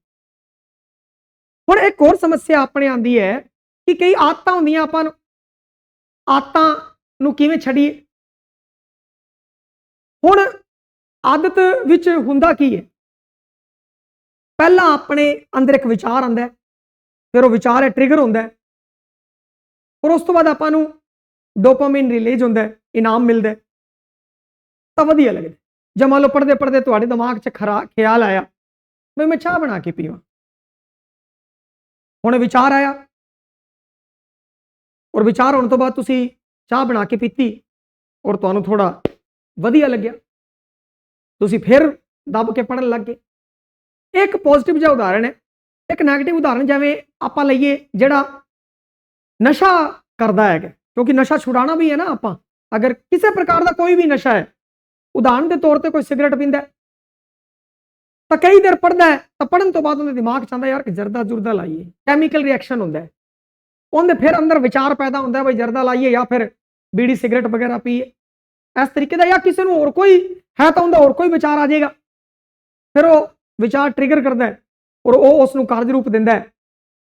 ਹੁਣ ਇੱਕ ਹੋਰ ਸਮੱਸਿਆ ਆਪਣੇ ਆਂਦੀ ਹੈ ਕਿ ਕਈ ਆਦਤਾਂ ਹੁੰਦੀਆਂ ਆਪਾਂ ਨੂੰ। ਆਦਤਾਂ ਨੂੰ ਕਿਵੇਂ ਛੱਡੀਏ? ਹੁਣ ਆਦਤ ਵਿੱਚ ਹੁੰਦਾ ਕੀ ਹੈ ਪਹਿਲਾਂ ਆਪਣੇ ਅੰਦਰ ਇੱਕ ਵਿਚਾਰ ਆਉਂਦਾ ਹੈ, ਫਿਰ ਉਹ ਵਿਚਾਰ ਹੈ ਟ੍ਰਿਗਰ ਹੁੰਦਾ ਹੈ। ਔਰ ਉਸ ਤੋਂ ਬਾਅਦ ਆਪਾਂ ਨੂੰ ਡੋਪਾਮਾਈਨ ਰਿਲੀਜ਼ ਹੁੰਦਾ ਹੈ, ਇਨਾਮ ਮਿਲਦਾ ਹੈ। ਤਾਂ ਵਧੀਆ ਲੱਗਦਾ ਜੇ ਮੰਨ ਲਓ ਪੜਦੇ ਪੜਦੇ ਤੁਹਾਡੇ ਦਿਮਾਗ 'ਚ ਖਰਾ ਖਿਆਲ ਆਇਆ, ਵੀ ਮੈਂ ਚਾਹ ਬਣਾ ਕੇ ਪੀਵਾਂ। ਹੁਣ ਵਿਚਾਰ ਆਇਆ, ਔਰ ਵਿਚਾਰ ਹੋਣ ਤੋਂ ਬਾਅਦ ਤੁਸੀਂ ਚਾਹ ਬਣਾ ਕੇ ਪੀਤੀ, ਔਰ ਤੁਹਾਨੂੰ ਥੋੜਾ ਵਧੀਆ ਲੱਗਿਆ। ਤੁਸੀਂ ਫਿਰ ਦੱਬ ਕੇ ਪੜਨ ਲੱਗ ਗਏ। ਇੱਕ ਪੋਜ਼ਿਟਿਵ ਜਿਹਾ ਉਦਾਹਰਣ ਹੈ, ਇੱਕ ਨੈਗੇਟਿਵ ਉਦਾਹਰਣ ਜਿਵੇਂ ਆਪਾਂ ਲਈਏ ਜਿਹੜਾ ਨਸ਼ਾ ਕਰਦਾ ਹੈਗਾ, ਕਿਉਂਕਿ ਨਸ਼ਾ ਛੁਡਾਉਣਾ ਵੀ ਹੈ ਨਾ ਆਪਾਂ, ਅਗਰ ਕਿਸੇ ਪ੍ਰਕਾਰ ਦਾ ਕੋਈ ਵੀ ਨਸ਼ਾ ਹੈ ਉਦਾਹਰਣ ਦੇ ਤੌਰ ਤੇ ਕੋਈ ਸਿਗਰਟ ਪੀਂਦਾ ਤਾਂ ਕਈ ਦੇਰ ਪੜਦਾ ਹੈ, ਤਾਂ ਪੜਨ ਤੋਂ ਬਾਅਦ ਉਹਦੇ ਦਿਮਾਗ 'ਚ ਆਉਂਦਾ ਯਾਰ ਕਿ ਜਰਦਾ ਜੁਰਦਾ ਲਾਈਏ ਕੈਮੀਕਲ ਰਿਐਕਸ਼ਨ ਹੁੰਦਾ ਹੈ। ਉਹਦੇ ਫਿਰ ਅੰਦਰ ਵਿਚਾਰ ਪੈਦਾ ਹੁੰਦਾ ਹੈ, ਬਈ ਜਰਦਾ ਲਾਈਏ ਜਾਂ ਫਿਰ ਬੀੜੀ ਸਿਗਰਟ ਵਗੈਰਾ ਪੀਏ। ਇਸ ਤਰੀਕੇ ਦਾ ਜਾਂ ਕਿਸੇ ਨੂੰ ਹੋਰ ਕੋਈ ਹੈ ਤਾਂ ਉਹਦਾ ਹੋਰ ਕੋਈ ਵਿਚਾਰ ਆ ਜਾਏਗਾ। ਫਿਰ ਉਹ ਵਿਚਾਰ ਟ੍ਰਿਗਰ ਕਰਦਾ ਹੈ ਔਰ ਉਹ ਉਸ ਨੂੰ ਕਾਰਜ ਰੂਪ ਦਿੰਦਾ ਹੈ,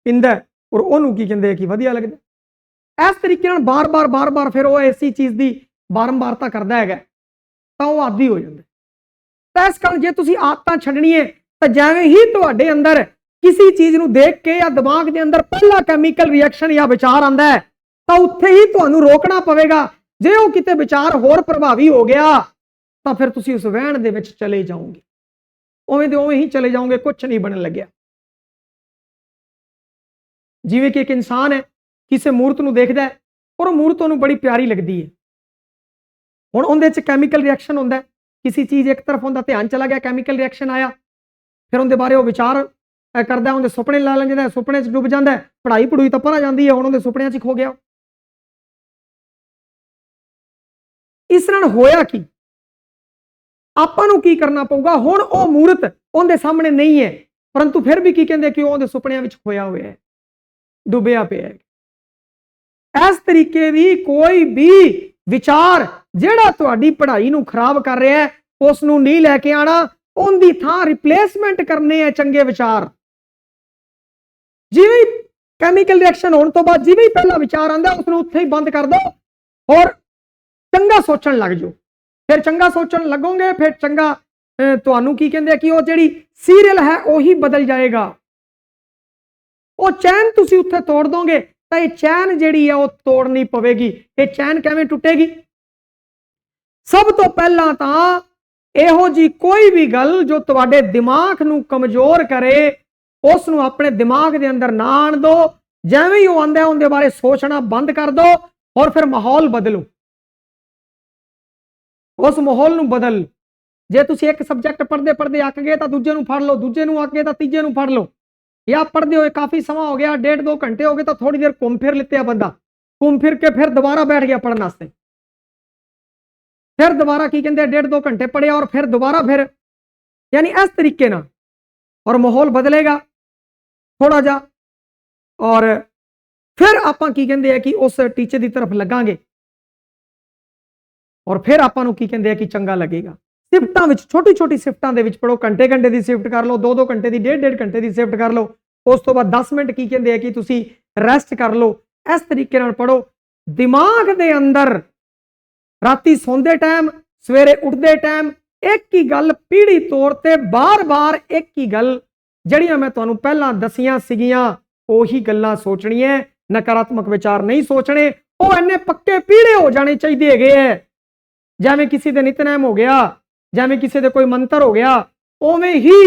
ਪਿੰਦਾ ਹੈ ਔਰ ਉਹਨੂੰ ਕੀ ਕਹਿੰਦੇ ਆ ਕਿ ਵਧੀਆ ਲੱਗਦਾ ਇਸ ਤਰੀਕੇ ਨਾਲ ਬਾਰ-ਬਾਰ ਬਾਰ-ਬਾਰ ਫਿਰ ਉਹ ਐਸੀ ਚੀਜ਼ ਦੀ ਬਾਰੰਬਾਰਤਾ ਕਰਦਾ ਹੈਗਾ ਤਾਂ ਉਹ ਆਦੀ ਹੋ ਜਾਂਦਾ ਤਾਂ ਇਸ ਕਾਰਨ ਜੇ ਤੁਸੀਂ ਆਦਤਾਂ ਛੱਡਣੀ ਹੈ, ਤਾਂ ਜਿਵੇਂ ਹੀ ਤੁਹਾਡੇ ਅੰਦਰ ਕਿਸੇ ਚੀਜ਼ ਨੂੰ ਦੇਖ ਕੇ ਜਾਂ ਦਿਮਾਗ ਦੇ ਅੰਦਰ ਪਹਿਲਾ ਕੈਮੀਕਲ ਰਿਐਕਸ਼ਨ ਜਾਂ ਵਿਚਾਰ ਆਂਦਾ ਹੈ, ਤਾਂ ਉੱਥੇ ਹੀ ਤੁਹਾਨੂੰ ਰੋਕਣਾ ਪਵੇਗਾ ਜੇ ਉਹ ਕਿਤੇ ਵਿਚਾਰ ਹੋਰ ਪ੍ਰਭਾਵੀ ਹੋ ਗਿਆ ਤਾਂ ਫਿਰ ਤੁਸੀਂ ਉਸ ਵਹਿਣ ਦੇ ਵਿੱਚ ਚਲੇ ਜਾਓਗੇ। ਉਵੇਂ ਦੇ ਉਵੇਂ ਹੀ ਚਲੇ ਜਾਓਗੇ ਕੁਝ ਨਹੀਂ ਬਣਨ ਲੱਗਿਆ। ਜਿਵੇਂ ਕਿ ਇੱਕ ਇਨਸਾਨ ਹੈ ਕਿਸੇ ਮੂਰਤ ਨੂੰ ਦੇਖਦਾ ਹੈ ਔਰ ਉਹ ਮੂਰਤ ਉਹਨੂੰ ਬੜੀ ਪਿਆਰੀ ਲੱਗਦੀ ਹੈ। ਹੁਣ ਉਹਦੇ ਚ ਕੈਮੀਕਲ ਰਿਐਕਸ਼ਨ ਹੁੰਦਾ ਕਿਸੇ ਚੀਜ਼ ਇੱਕ ਤਰਫ ਹੁੰਦਾ ਧਿਆਨ ਚਲਾ ਗਿਆ ਕੈਮੀਕਲ ਰਿਐਕਸ਼ਨ ਆਇਆ ਫਿਰ ਉਹਦੇ ਬਾਰੇ ਉਹ ਵਿਚਾਰ ਕਰਦਾ ਉਹਦੇ ਸੁਪਨੇ ਲਾ ਲੈਂਦਾ ਹੈ, ਸੁਪਨੇ 'ਚ ਡੁੱਬ ਜਾਂਦਾ ਪੜ੍ਹਾਈ ਪੜੂਈ ਤਾਂ ਪਰਾਂ ਜਾਂਦੀ ਹੈ ਹੁਣ ਉਹਦੇ ਸੁਪਨਿਆਂ 'ਚ ਖੋ ਗਿਆ ਇਸ ਨਾਲ ਹੋਇਆ ਕੀ? ਆਪਾਂ ਨੂੰ ਕੀ ਕਰਨਾ ਪਊਗਾ? ਹੁਣ ਉਹ ਮੂਰਤ ਉਹਦੇ ਸਾਹਮਣੇ ਨਹੀਂ ਹੈ। ਪਰੰਤੂ ਫਿਰ ਵੀ ਕੀ ਕਹਿੰਦੇ ਕਿ ਉਹਦੇ ਸੁਪਨਿਆਂ ਵਿੱਚ ਖੋਇਆ ਹੋਇਆ ਹੈ। ਡੁੱਬਿਆ ਪਿਆ ਹੈ। ਇਸ ਤਰੀਕੇ ਦੀ ਕੋਈ ਵੀ ਵਿਚਾਰ ਜਿਹੜਾ ਤੁਹਾਡੀ ਪੜ੍ਹਾਈ ਨੂੰ ਖਰਾਬ ਕਰ ਰਿਹਾ ਹੈ, ਉਸ ਨੂੰ ਨਹੀਂ ਲੈ ਕੇ ਆਣਾ ਉਹਦੀ ਥਾਂ ਰਿਪਲੇਸਮੈਂਟ ਕਰਨੇ ਆ ਚੰਗੇ ਵਿਚਾਰ। ਜਿਵੇਂ ਕੈਮੀਕਲ ਰਿਐਕਸ਼ਨ ਹੋਣ ਤੋਂ ਬਾਅਦ ਜਿਵੇਂ ਹੀ ਪਹਿਲਾ ਵਿਚਾਰ ਆਂਦਾ ਉਸ ਨੂੰ ਉੱਥੇ ਹੀ ਬੰਦ ਕਰ ਦਿਓ। ਔਰ ਚੰਗਾ ਸੋਚਣ ਲੱਗ ਜਾਓ। ਫਿਰ ਚੰਗਾ ਸੋਚਣ ਲੱਗੋਗੇ ਫਿਰ ਚੰਗਾ ਅਹ, ਤੁਹਾਨੂੰ ਕੀ ਕਹਿੰਦੇ ਆ ਕਿ ਉਹ ਜਿਹੜੀ ਸੀਰੀਅਲ ਹੈ ਉਹੀ ਬਦਲ ਜਾਏਗਾ। ਉਹ ਚੈਨ ਤੁਸੀਂ ਉੱਥੇ ਤੋੜ ਦੋਗੇ ਤਾਂ ਇਹ ਚੈਨ ਜਿਹੜੀ ਹੈ ਉਹ ਤੋੜਨੀ ਪਵੇਗੀ। ਇਹ ਚੈਨ ਕਿਵੇਂ ਟੁੱਟੇਗੀ? ਸਭ ਤੋਂ ਪਹਿਲਾਂ ਤਾਂ ਇਹੋ ਜੀ ਕੋਈ ਵੀ ਗੱਲ ਜੋ ਤੁਹਾਡੇ ਦਿਮਾਗ ਨੂੰ ਕਮਜ਼ੋਰ ਕਰੇ ਉਸ ਨੂੰ ਆਪਣੇ ਦਿਮਾਗ ਦੇ ਅੰਦਰ ਨਾ ਆਣ ਦਿਓ ਜਿਵੇਂ ਹੀ ਉਹ ਆਂਦਾ ਉਹਦੇ ਬਾਰੇ ਸੋਚਣਾ ਬੰਦ ਕਰ ਦਿਓ ਔਰ ਫਿਰ ਮਾਹੌਲ ਬਦਲੋ। ਉਸ ਮਾਹੌਲ ਨੂੰ ਬਦਲ। ਜੇ ਤੁਸੀਂ ਇੱਕ ਸਬਜੈਕਟ ਪੜ੍ਹਦੇ ਪੜ੍ਹਦੇ ਅੱਕ ਗਏ ਤਾਂ ਦੂਜੇ ਨੂੰ ਫੜ ਲਓ ਦੂਜੇ ਨੂੰ ਅੱਕ ਗਏ ਤਾਂ ਤੀਜੇ ਨੂੰ ਫੜ ਲਓ। ਜਾਂ ਪੜ੍ਹਦੇ ਹੋਏ ਕਾਫੀ ਸਮਾਂ ਹੋ ਗਿਆ ਡੇਢ ਦੋ ਘੰਟੇ ਹੋ ਗਏ ਤਾਂ ਥੋੜੀ ਦੇਰ ਘੁੰਮ ਫਿਰ ਲਿੱਤੇ ਆ ਬੰਦਾ। ਘੁੰਮ ਫਿਰ ਕੇ ਫਿਰ ਦੁਬਾਰਾ ਬੈਠ ਗਿਆ ਪੜ੍ਹਨ ਵਾਸਤੇ। ਫਿਰ ਦੁਬਾਰਾ ਕੀ ਕਹਿੰਦੇ ਆ, ਡੇਢ ਦੋ ਘੰਟੇ ਪੜ੍ਹਿਆ ਔਰ ਫਿਰ ਦੁਬਾਰਾ ਫਿਰ ਯਾਨੀ ਇਸ ਤਰੀਕੇ ਨਾਲ ਔਰ ਮਾਹੌਲ ਬਦਲੇਗਾ ਥੋੜਾ ਜਿਹਾ। ਔਰ ਫਿਰ ਆਪਾਂ ਕੀ ਕਹਿੰਦੇ ਆ ਕਿ ਉਸ ਟੀਚਰ ਦੀ ਤਰਫ ਲੱਗਾਂਗੇ। ਔਰ ਫਿਰ ਆਪਾਂ ਨੂੰ ਕੀ ਕਹਿੰਦੇ ਆ ਕਿ ਚੰਗਾ ਲੱਗੇਗਾ। ਸਿਫਟਾਂ ਵਿੱਚ ਛੋਟੀ ਛੋਟੀ ਸਿਫਟਾਂ ਦੇ ਵਿੱਚ ਪੜੋ ਘੰਟੇ ਘੰਟੇ ਦੀ ਸਿਫਟ ਕਰ ਲਓ ਦੋ ਦੋ ਘੰਟੇ ਦੀ ਡੇਢ ਡੇਢ ਘੰਟੇ ਦੀ ਸਿਫਟ ਕਰ ਲਓ। ਉਸ ਤੋਂ ਬਾਅਦ 10 ਮਿੰਟ ਕੀ ਕਹਿੰਦੇ ਆ ਕਿ ਤੁਸੀਂ ਰੈਸਟ ਕਰ ਲਓ। ਇਸ ਤਰੀਕੇ ਨਾਲ ਪੜੋ ਦਿਮਾਗ ਦੇ ਅੰਦਰ ਰਾਤੀ ਸੌਂਦੇ ਟਾਈਮ ਸਵੇਰੇ ਉੱਠਦੇ ਟਾਈਮ ਇੱਕ ਹੀ ਗੱਲ ਪੀੜੀ ਤੌਰ ਤੇ ਬਾਰ-ਬਾਰ ਇੱਕ ਹੀ ਗੱਲ ਜਿਹੜੀਆਂ ਮੈਂ ਤੁਹਾਨੂੰ ਪਹਿਲਾਂ ਦਸੀਆਂ ਸੀਗੀਆਂ, ਉਹੀ ਗੱਲਾਂ ਸੋਚਣੀਆਂ। ਨਕਾਰਾਤਮਕ ਵਿਚਾਰ ਨਹੀਂ ਸੋਚਣੇ। ਉਹ ਇੰਨੇ ਪੱਕੇ ਪੀੜੇ ਹੋ ਜਾਣੇ ਚਾਹੀਦੇ ਹੈਗੇ ਐ। ਜਿਵੇਂ ਕਿਸੇ ਦੇ ਨਿਤਨੇਮ ਹੋ ਗਿਆ, ਜਿਵੇਂ ਕਿਸੇ ਦੇ ਕੋਈ ਮੰਤਰ ਹੋ ਗਿਆ, ਉਵੇਂ ਹੀ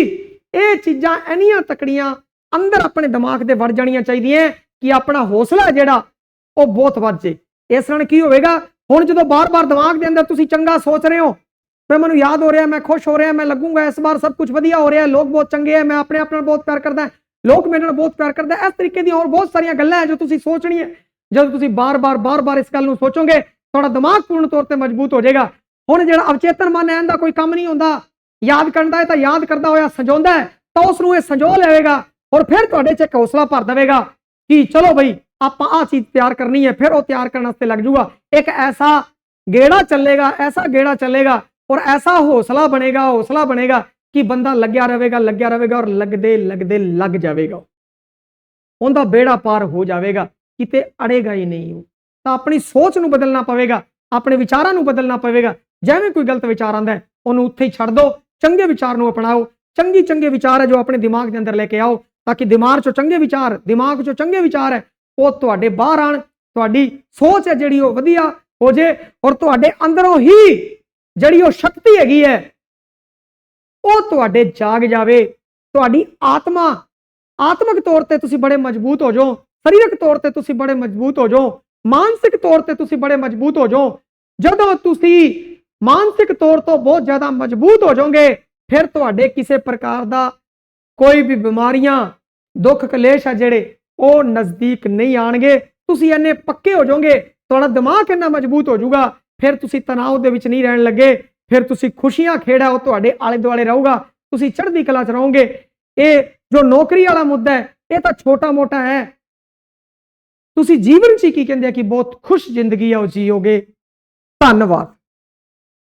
ਇਹ ਚੀਜ਼ਾਂ ਇੰਨੀਆਂ ਤਕੜੀਆਂ ਅੰਦਰ ਆਪਣੇ ਦਿਮਾਗ ਦੇ ਵੜ ਜਾਣੀਆਂ ਚਾਹੀਦੀਆਂ ਕਿ ਆਪਣਾ ਹੌਸਲਾ ਜਿਹੜਾ ਉਹ ਬਹੁਤ ਵੱਧ ਜੇ। ਇਸ ਨਾਲ ਕੀ ਹੋਵੇਗਾ? ਹੁਣ ਜਦੋਂ ਬਾਰ-ਬਾਰ ਦਿਮਾਗ ਦੇ ਅੰਦਰ ਤੁਸੀਂ ਚੰਗਾ ਸੋਚ ਰਹੇ ਹੋ, ਫਿਰ ਮੈਨੂੰ ਯਾਦ ਹੋ ਰਿਹਾ, ਮੈਂ ਖੁਸ਼ ਹੋ ਰਿਹਾ, ਮੈਂ ਲੱਗੂੰਗਾ, ਇਸ ਵਾਰ ਸਭ ਕੁਝ ਵਧੀਆ ਹੋ ਰਿਹਾ, ਲੋਕ ਬਹੁਤ ਚੰਗੇ ਹੈ ਮੈਂ ਆਪਣੇ ਆਪ ਨਾਲ ਬਹੁਤ ਪਿਆਰ ਕਰਦਾ, ਲੋਕ ਮੇਰੇ ਨਾਲ ਬਹੁਤ ਪਿਆਰ ਕਰਦਾ, ਇਸ ਤਰੀਕੇ ਦੀਆਂ ਹੋਰ ਬਹੁਤ ਸਾਰੀਆਂ ਗੱਲਾਂ ਹੈ ਜੋ ਤੁਸੀਂ ਸੋਚਣੀ ਹੈ ਜਦੋਂ ਤੁਸੀਂ ਬਾਰ-ਬਾਰ ਬਾਰ-ਬਾਰ ਇਸ ਗੱਲ ਨੂੰ ਸੋਚੋਗੇ ਤੁਹਾਡਾ ਦਿਮਾਗ ਪੂਰਨ ਤੌਰ ਤੇ ਮਜ਼ਬੂਤ ਹੋ ਜਾਏਗਾ। ਹੁਣ ਜਿਹੜਾ ਅਵਚੇਤਨ ਮਨ ਹੈ ਇਹਦਾ ਕੋਈ ਕੰਮ ਨਹੀਂ ਹੁੰਦਾ, ਯਾਦ ਕਰਦਾ ਹੈ ਤਾਂ ਯਾਦ ਕਰਦਾ ਹੋਇਆ ਸੰਜੋਂਦਾ ਹੈ, ਤਾਂ ਉਸ ਨੂੰ ਇਹ ਸੰਜੋ ਲਵੇਗਾ ਔਰ ਫਿਰ ਤੁਹਾਡੇ 'ਚ ਇੱਕ ਹੌਸਲਾ ਭਰ ਦੇਵੇਗਾ ਕਿ ਚਲੋ ਬਈ, ਆਪਾਂ ਆਹ ਚੀਜ਼ ਤਿਆਰ ਕਰਨੀ ਹੈ, ਫਿਰ ਉਹ ਤਿਆਰ ਕਰਨ ਵਾਸਤੇ ਲੱਗ ਜੂਗਾ ਇੱਕ ਐਸਾ ਗੇੜਾ ਚੱਲੇਗਾ, ਐਸਾ ਗੇੜਾ ਚੱਲੇਗਾ ਔਰ ਐਸਾ ਹੌਸਲਾ ਬਣੇਗਾ ਹੌਸਲਾ ਬਣੇਗਾ ਕਿ ਬੰਦਾ ਲੱਗਿਆ ਰਹੇਗਾ ਲੱਗਿਆ ਰਹੇਗਾ ਔਰ ਲੱਗਦੇ ਲੱਗਦੇ ਲੱਗ ਜਾਵੇਗਾ। ਉਹਦਾ ਬੇੜਾ ਪਾਰ ਹੋ ਜਾਵੇਗਾ, ਕਿਤੇ ਅੜੇਗਾ ਹੀ ਨਹੀਂ ਉਹ। ਤਾਂ ਆਪਣੀ ਸੋਚ ਨੂੰ ਬਦਲਣਾ ਪਵੇਗਾ, ਆਪਣੇ ਵਿਚਾਰਾਂ ਨੂੰ ਬਦਲਣਾ ਪਵੇਗਾ। ਜਿਵੇਂ ਕੋਈ ਗਲਤ ਵਿਚਾਰ ਆਂਦਾ ਹੈ, ਉਹਨੂੰ ਉੱਥੇ ਹੀ ਛੱਡ ਦਿਓ ਚੰਗੇ ਵਿਚਾਰ ਨੂੰ ਅਪਣਾਓ, ਚੰਗੀ ਚੰਗੇ ਵਿਚਾਰ ਹੈ ਜੋ ਆਪਣੇ ਦਿਮਾਗ ਦੇ ਅੰਦਰ ਲੈ ਕੇ ਆਓ, ਤਾਂ ਕਿ ਦਿਮਾਗ 'ਚੋਂ ਚੰਗੇ ਵਿਚਾਰ, ਦਿਮਾਗ 'ਚੋਂ ਚੰਗੇ ਵਿਚਾਰ ਹੈ, ਉਹ ਤੁਹਾਡੇ ਬਾਹਰ ਆਣ, ਤੁਹਾਡੀ ਸੋਚ ਹੈ ਜਿਹੜੀ ਉਹ ਵਧੀਆ ਹੋ ਜੇ ਔਰ ਤੁਹਾਡੇ ਅੰਦਰੋਂ ਹੀ ਜਿਹੜੀ ਉਹ ਸ਼ਕਤੀ ਹੈਗੀ ਹੈ, ਉਹ ਤੁਹਾਡੇ ਜਾਗ ਜਾਵੇ। ਤੁਹਾਡੀ ਆਤਮਾ, ਆਤਮਿਕ ਤੌਰ ਤੇ ਤੁਸੀਂ ਬੜੇ ਮਜ਼ਬੂਤ ਹੋ ਜਾਓ, ਸਰੀਰਕ ਤੌਰ ਤੇ ਤੁਸੀਂ ਬੜੇ ਮਜ਼ਬੂਤ ਹੋ ਜਾਓ ਮਾਨਸਿਕ ਤੌਰ ਤੇ ਤੁਸੀਂ ਬੜੇ ਮਜ਼ਬੂਤ ਹੋ ਜਾਓ। ਜਦੋਂ ਤੁਸੀਂ ਮਾਨਸਿਕ ਤੌਰ ਤੋਂ ਬਹੁਤ ਜ਼ਿਆਦਾ ਮਜ਼ਬੂਤ ਹੋ ਜਾਓਗੇ, ਫਿਰ ਤੁਹਾਡੇ ਕਿਸੇ ਪ੍ਰਕਾਰ ਦਾ ਕੋਈ ਵੀ ਬਿਮਾਰੀਆਂ, ਦੁੱਖ ਕਲੇਸ਼ ਆ ਜਿਹੜੇ, ਉਹ ਨਜ਼ਦੀਕ ਨਹੀਂ ਆਣਗੇ। ਤੁਸੀਂ ਇੰਨੇ ਪੱਕੇ ਹੋ ਜਾਓਗੇ, ਤੁਹਾਡਾ ਦਿਮਾਗ ਇੰਨਾ ਮਜ਼ਬੂਤ ਹੋ ਜਾਊਗਾ, ਫਿਰ ਤੁਸੀਂ ਤਣਾਅ ਦੇ ਵਿੱਚ ਨਹੀਂ ਰਹਿਣ ਲੱਗੇ, ਫਿਰ ਤੁਸੀਂ ਖੁਸ਼ੀਆਂ ਖੇੜਾ ਉਹ ਤੁਹਾਡੇ ਆਲੇ ਦੁਆਲੇ ਰਹੂਗਾ, ਤੁਸੀਂ ਚੜ੍ਹਦੀ ਕਲਾ 'ਚ ਰਹੋਗੇ। ਇਹ ਜੋ ਨੌਕਰੀ ਵਾਲਾ ਮੁੱਦਾ ਹੈ, ਇਹ ਤਾਂ ਛੋਟਾ ਮੋਟਾ ਹੈ। ਤੁਸੀਂ ਜੀਵਨ 'ਚ ਹੀ ਕੀ ਕਹਿੰਦੇ ਆ ਕਿ ਬਹੁਤ ਖੁਸ਼ ਜ਼ਿੰਦਗੀ ਆ ਉਹ ਜੀਓਗੇ? ਧੰਨਵਾਦ।